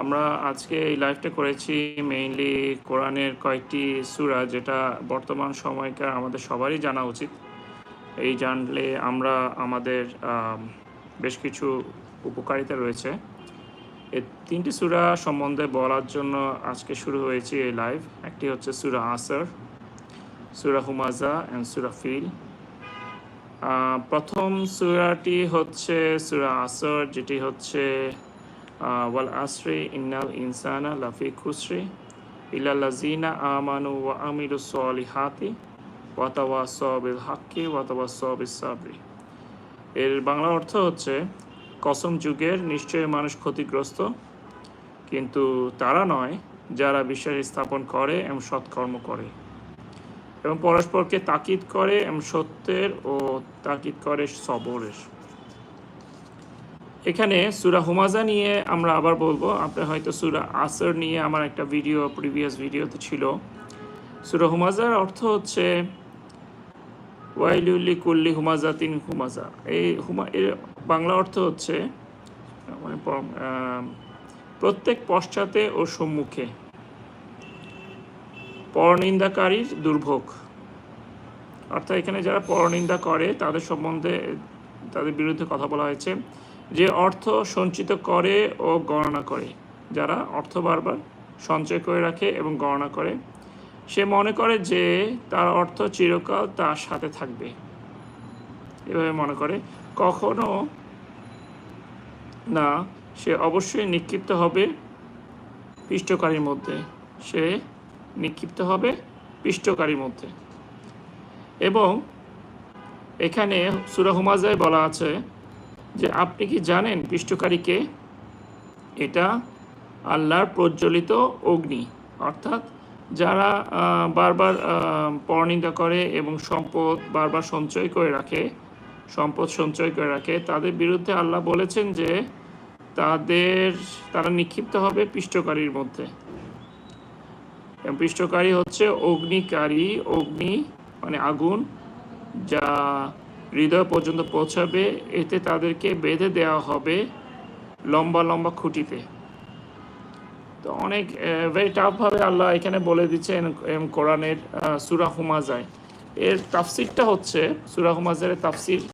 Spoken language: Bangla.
আমরা আজকে এই লাইভটা করেছি মেইনলি কোরআনের কয়েকটি সুরা, যেটা বর্তমান সময়কার আমাদের সবারই জানা উচিত। এই জানলে আমরা আমাদের বেশ কিছু উপকারিতা রয়েছে। এই তিনটি সুরা সম্বন্ধে বলার জন্য আজকে শুরু হয়েছে এই লাইভ একটি হচ্ছে সুরা আসর, সুরা হুমাজা অ্যান্ড সুরা ফিল। প্রথম সুরাটি হচ্ছে সুরা আসর, যেটি হচ্ছে ওয়াল আসরি, ইন্নাল ইনসানা লাফি খুসরি ইলাল্লাজিনা আমানু ওয়া আমিলু সলিহাতি ওয়াতাওয়াস বিল হাক্কি ওয়াতাওয়াস বিস সাবরি। এর বাংলা অর্থ হচ্ছে, কসম যুগের নিশ্চয়ই মানুষ ক্ষতিগ্রস্ত, কিন্তু তারা নয় যারা বিশ্বাস স্থাপন করে এবং সৎকর্ম করে। এবং পরস্পরকে তাকিদ করে এবং সত্যের ও তাকিদ করে সবরের। এখানে সুরা হুমাজা নিয়ে আমরা আবার বলব। আপনার হয়তো সুরা আসর নিয়ে আমার একটা ভিডিও প্রিভিয়াস ভিডিওতে ছিল। সুরা হুমাজার অর্থ হচ্ছে ওয়াইলুল্লি কুল্লি হুমাজা তিন হুমাজা এই হুমা, এর বাংলা অর্থ হচ্ছে মানে প্রত্যেক পশ্চাতে ও সম্মুখে। পরনিন্দাকারীর দুর্ভোগ। অর্থাৎ এখানে যারা পরনিন্দা করে, তাদের সম্বন্ধে, তাদের বিরুদ্ধে কথা বলা হয়েছে। যে অর্থ সঞ্চিত করে ও গণনা করে, যারা অর্থ বারবার সঞ্চয় করে রাখে এবং গণনা করে, সে মনে করে যে তার অর্থ চিরকাল তার সাথে থাকবে। এভাবে মনে করে, কখনো না, সে অবশ্যই নিক্ষিপ্ত হবে পিষ্টকারীর মধ্যে। সে নিক্ষিপ্ত হবে পিষ্টকারীর মধ্যে। এবং এখানে সুরা হুমাজায় বলা আছে যে আপনি কি জানেন পিষ্টকারীকে এটা আল্লাহর প্রজ্বলিত অগ্নি। অর্থাৎ যারা বারবার পরনিন্দা করে এবং সম্পদ বারবার সঞ্চয় করে রাখে, সম্পদ সঞ্চয় করে রাখে, তাদের বিরুদ্ধে আল্লাহ বলেছেন যে তাদের, তারা নিক্ষিপ্ত হবে পিষ্টকারীর মধ্যে। এবং পিষ্টকারী হচ্ছে অগ্নিকারী, অগ্নি মানে আগুন, যা হৃদয় পর্যন্ত পৌঁছাবে, এতে তাদেরকে বেঁধে দেওয়া হবে লম্বা লম্বা খুঁটিতে। তো অনেক ভেরি টাফভাবে আল্লাহ এখানে বলে দিচ্ছে এম, কোরআনের সুরা এর তাফসিরটা হচ্ছে, সুরা হুমাজারের তাফসির